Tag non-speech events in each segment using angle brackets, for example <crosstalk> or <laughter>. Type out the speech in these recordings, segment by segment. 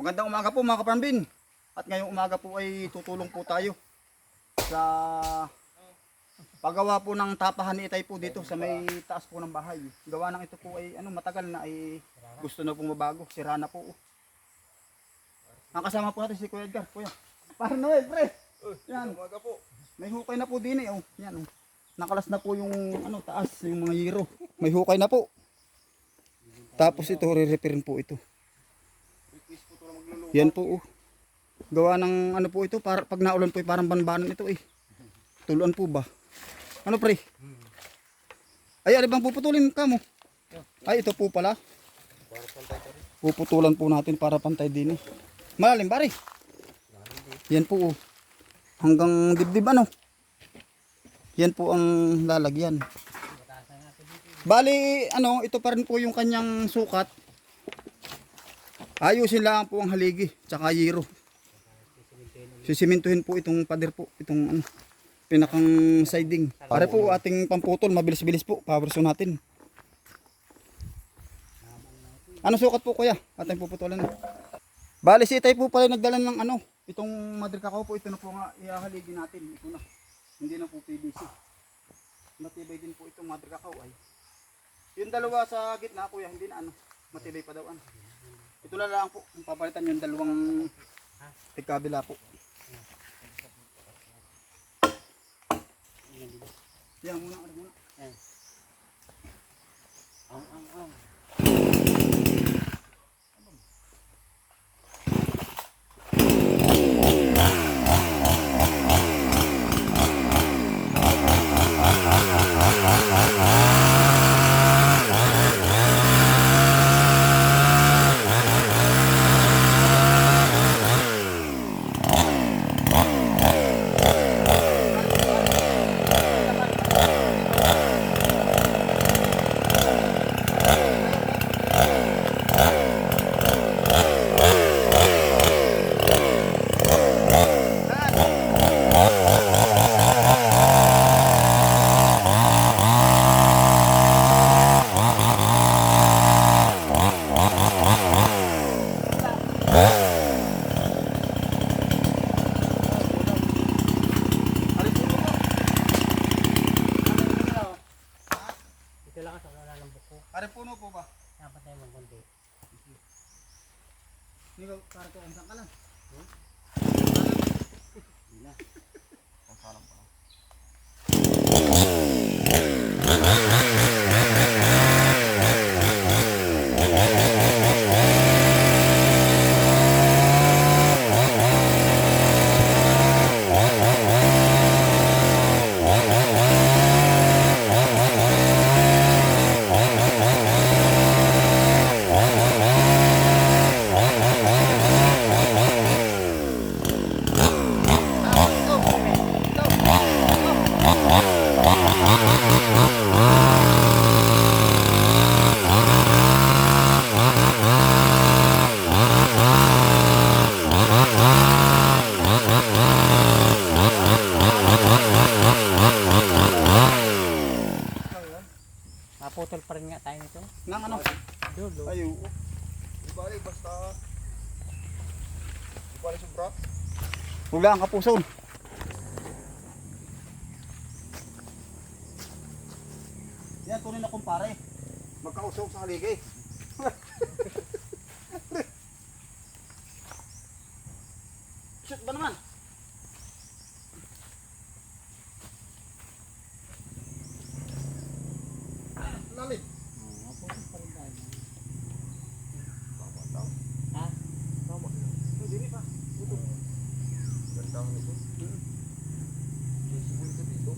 Magandang umaga po mga kaparambin. At ngayong umaga po ay tutulong po tayo sa paggawa po ng tapahan ni Itay po dito sa may taas po ng bahay. Gawa ng ito po ay ano matagal na ay gusto na pong mabago. Sira na po. Ang kasama po natin si Kuya Edgar. Kuya. Parang Noel, pre. Yan. Umaga po. May hukay na po din eh. Oh. Yan oh. Nakalas na po yung ano taas, yung mga yero. May hukay na po. Tapos ito, re-repairin po ito. Yan po oh. Gawa ng ano po ito, para, pag naulan po, eh, parang banbanan ito eh. Tuluan po ba? Ano pre? Ay, ano bang puputulin ka mo? Ay, ito po pala. Puputulan po natin para pantay din eh. Malalim pare. Yan po oh. Hanggang dibdib ano. Yan po ang lalagyan. Bali, ano, ito pa rin po yung kanyang sukat. Ayusin lang po ang haligi, tsaka yero. Sisimintuhin po itong pader po, itong ano, pinakang siding. Para po ating pamputol, mabilis-bilis po, pawerso natin. Ano sukat po kuya? Ating puputulan. Bali si po pala nagdala ng ano, itong madre kakao po, ito na po nga ihahaligi natin. Ito na. Hindi na po PVC. Matibay din po itong madre kakao ay. Yung dalawa sa gitna kuya, hindi na ano, matibay pa daw ano. Ito na lang po, papalitan yung dalawang tigkabila po. Yan muna, ano muna. Ang, ang, ang. Wala ang kapuson. Yan, kunin na kumpare. Magkausok sa haligi. <laughs> Shoot ba naman? Lalit. Naputol pa rin tayo. Tama daw. Ha? Tama. Hindi pa. Ganda ang nito. Sisibuin ka dito.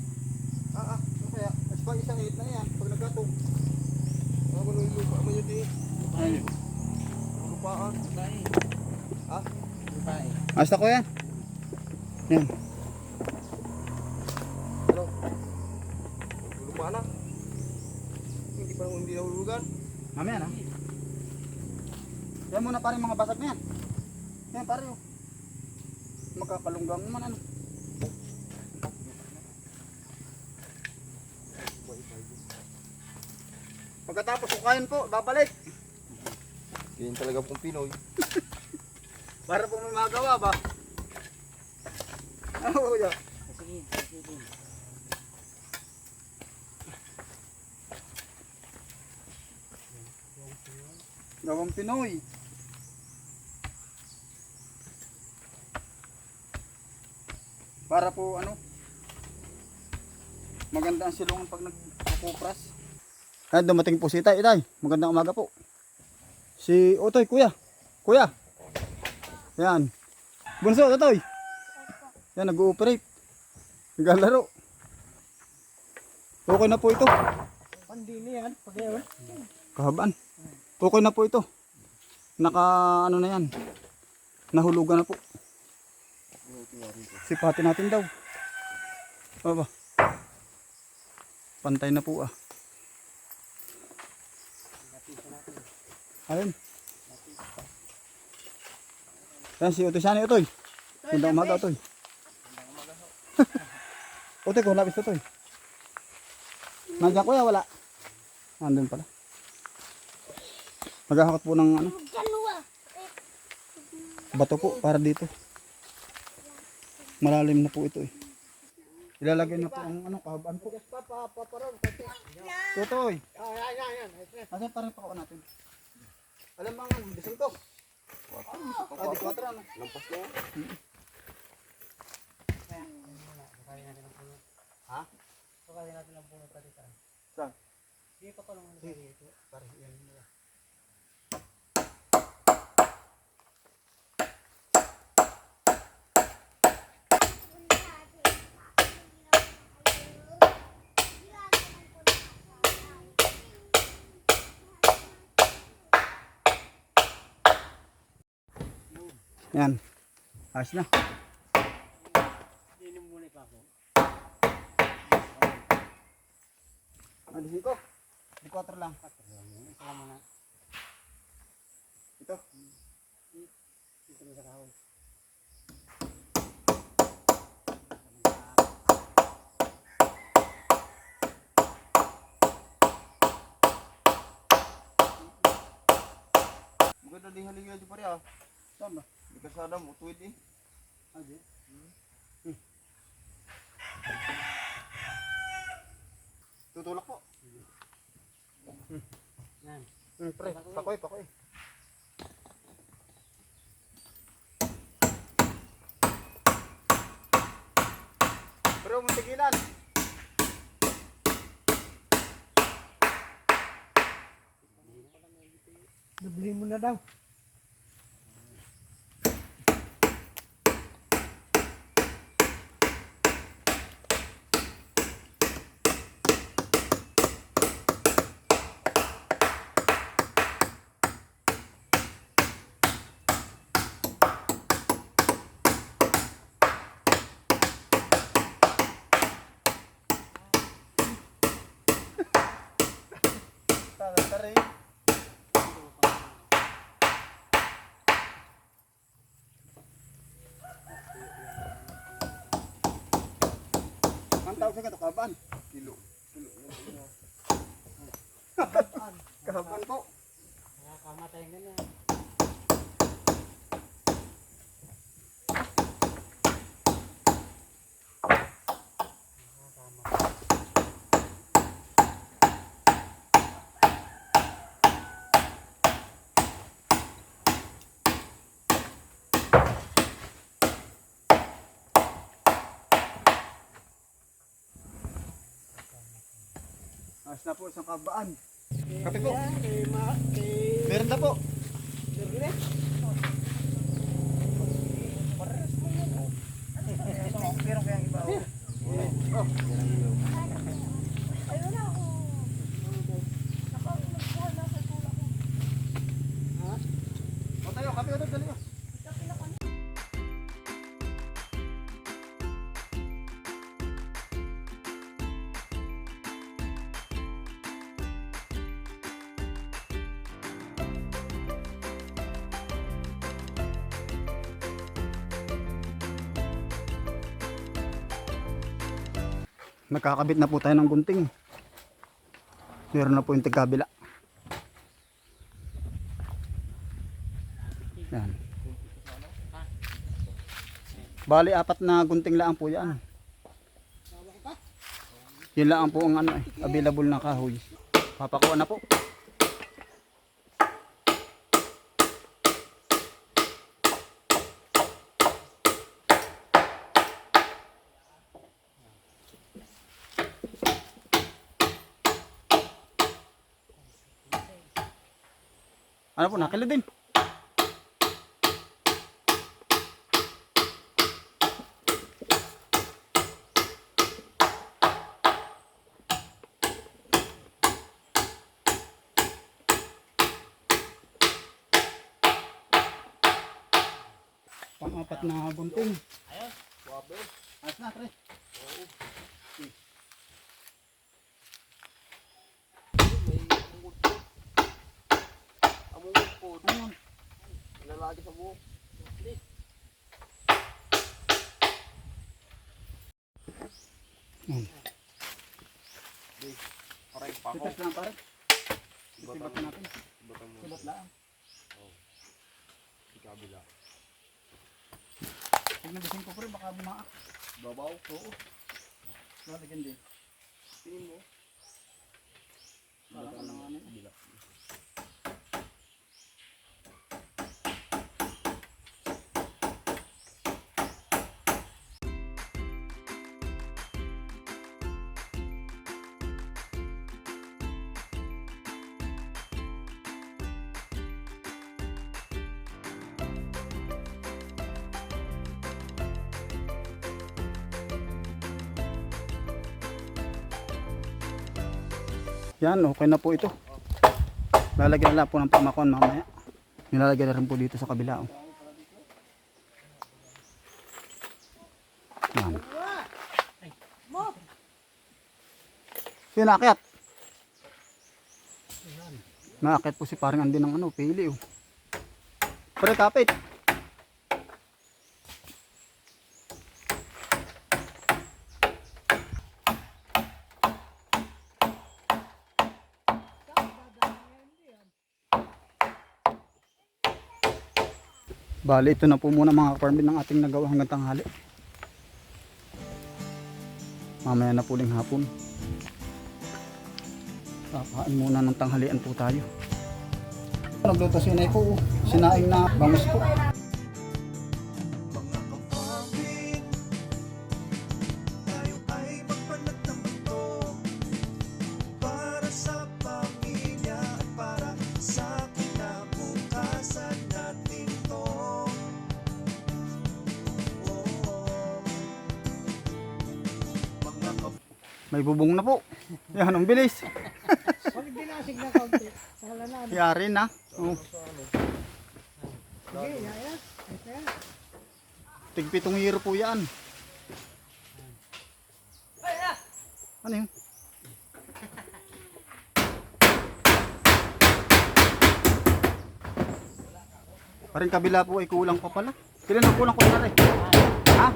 Ah, ah. Ano kaya? Mas pa isang hit na yan. Pag nagkatong. Ah, ano yung lupa mo yun eh. Ay. Lupaan. Ha? Ayos na ko yan. Yan. Ano? Lupa na. Hindi pa hindi nahulugan. Mamaya na. Yan muna pare mga basag na yan. Yan pare oh. Magkapalunggang naman ano. Kukain po, babalik. Yan talaga pong Pinoy. <laughs> Para po may magawa ba? Ano kuya? Sige, sige. Gawang Pinoy. Para po ano? Maganda ang silungan pag nagkukupras. Ay, dumating po si Itay. Itay, magandang umaga po. Si Otoy, kuya. Kuya. Yan. Bunso, Otoy. Yan, nag-ooperate. Naglalaro. Okay na po ito. Pandili yan. Pag yan. Kahabaan. Okay na po ito. Naka ano na yan. Nahulugan na po. Sipatin natin daw. Aba. Pantay na po ah. Ayun. Yan si Utoy Sani Utoy. Gandang umaga Utoy. <laughs> Utoy kung lapis Utoy. Nandiyan kuya wala. Nandun pala. Maghahakot po ng ano, bato po para dito. Malalim na po ito eh. Ilalagay na po ang ano, kahabaan po. Tutoy. Asan pa rin pa natin? Alam mo ang bisang to. Ah, di kwatra ano. Lampas na. Ha? Pagkali natin ang puno pati saan. Saan? Hindi pa pa naman sa dito. Pare, yan Yan. Ayos na. Inom muna pa ako. Ano dito? Di kwatra lang. Ito muna. Ito. Dito na sa kahoy. Maganda din halingya dyan pare ah. Tama. Di kasada mo, tuwid eh. Aje. Tutulak po. Yan. Hmm, pre, pakoy, pakoy. Pero mo tigilan. Dubli mo na daw. Tawag sa kato, kaban. Kilo. Kaban po. Nakakamatay ka na. Ayos na po, isang kabaan. Kape po. Meron na po. Meron kayang iba. Oh. O tayo, kape ulit, Nakakabit na po tayo ng gunting. Meron na po yung tigkabila. Yan. Bali, apat na gunting lang po yan. Yun lang po ang ano, eh, available na kahoy. Papakuha na po. Ano po, nakila din. Pang-apat na gunting. Ayos. Wabe. Ayos na, pre. May Po. Ayun. Lalagi sa buhok. Hmm. Aray, pako. Sitas lang, pare. Sibat mo. Sibat lang. Sa kabila. Pag nabisin ko, pre, baka bumaak. Babaw. Oo. Lalagyan din. Tingin mo. Parang ano nga Yan, okay na po ito. Lalagyan na po ng pamakon mamaya. Nilalagyan na rin po dito sa kabila. Oh. Yan. Sino naakyat? Naakyat po si parang andi ng ano, pili oh. Pre, kapit. Bali, ito na po muna mga kaparmin ng ating nagawa hanggang tanghali. Mamaya na po ling hapon. Kakain muna ng tanghalian po tayo. Nagluto si Inay po. Sinaing na bangus po. May bubong na po. Yan, ang bilis. Pag dinasig na kaunti, sala na. ano. Yari na. Oh, Sige, yaya. Ito yan. tigpitong hiro po yan. Ano yun? Paring kabila po ay kulang pa pala. Kailan ang kulang ko na rin? Ha?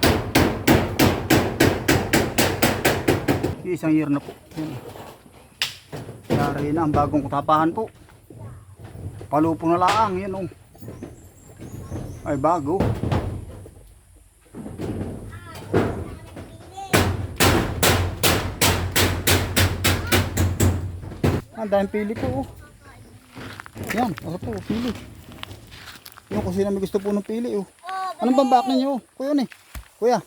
Isang year na po. Yan. Yari na ang bagong tapahan po. Palupo na lang. Yan oh. Ay bago. Ang daming pili po. oh. Yan, ako po, pili. Yung sino may gusto po ng pili. Oh. Anong bambak ninyo? Kuya ni. Kuya.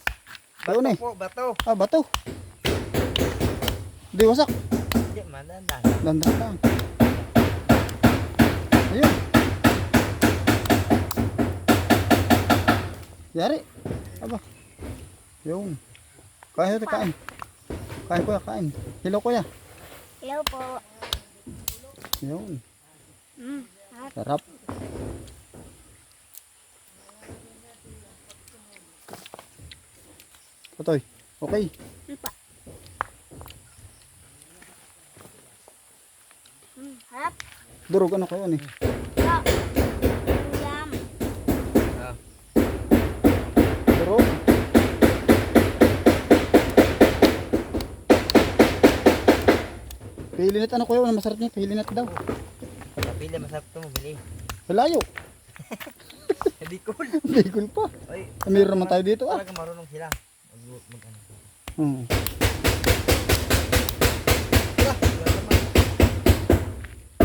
Kuya ni. Po, bato. Ah, bato. Di wasak. Hindi, mananda. Dandan lang. Ayun. Yari. Aba. Yung. Kain ito, kain. Kain kuya, kain. Hello kuya. Hello po. Yun. Mm. Sarap. Totoy. Okay. Pa. Mm, harap. Durog ano kayo ni? Durog. Pilinit ano kayo? Masarap niya? Pilinit daw. Pili masarap ito mo, bili. Malayo. <laughs> Hindi cool. Bicol pa. Ay, Mayroon naman tayo dito ah. talaga marunong sila. Mag, mag ano. Hmm.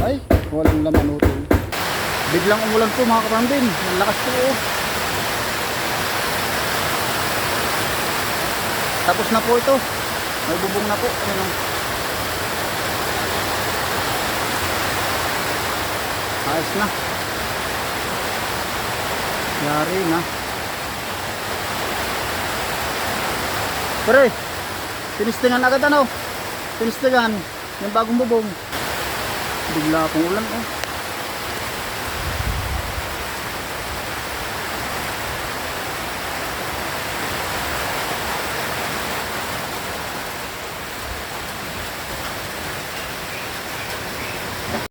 Ay, walang laman utol. Biglang umulan po mga kapambin. Ang lakas po oh. Tapos na po ito. May bubong na po. Ayan oh. Ayos na. Yari na. Pre, tinistingan agad ano? Tinistingan. Yung bagong bubong. Bigla akong ulan oh.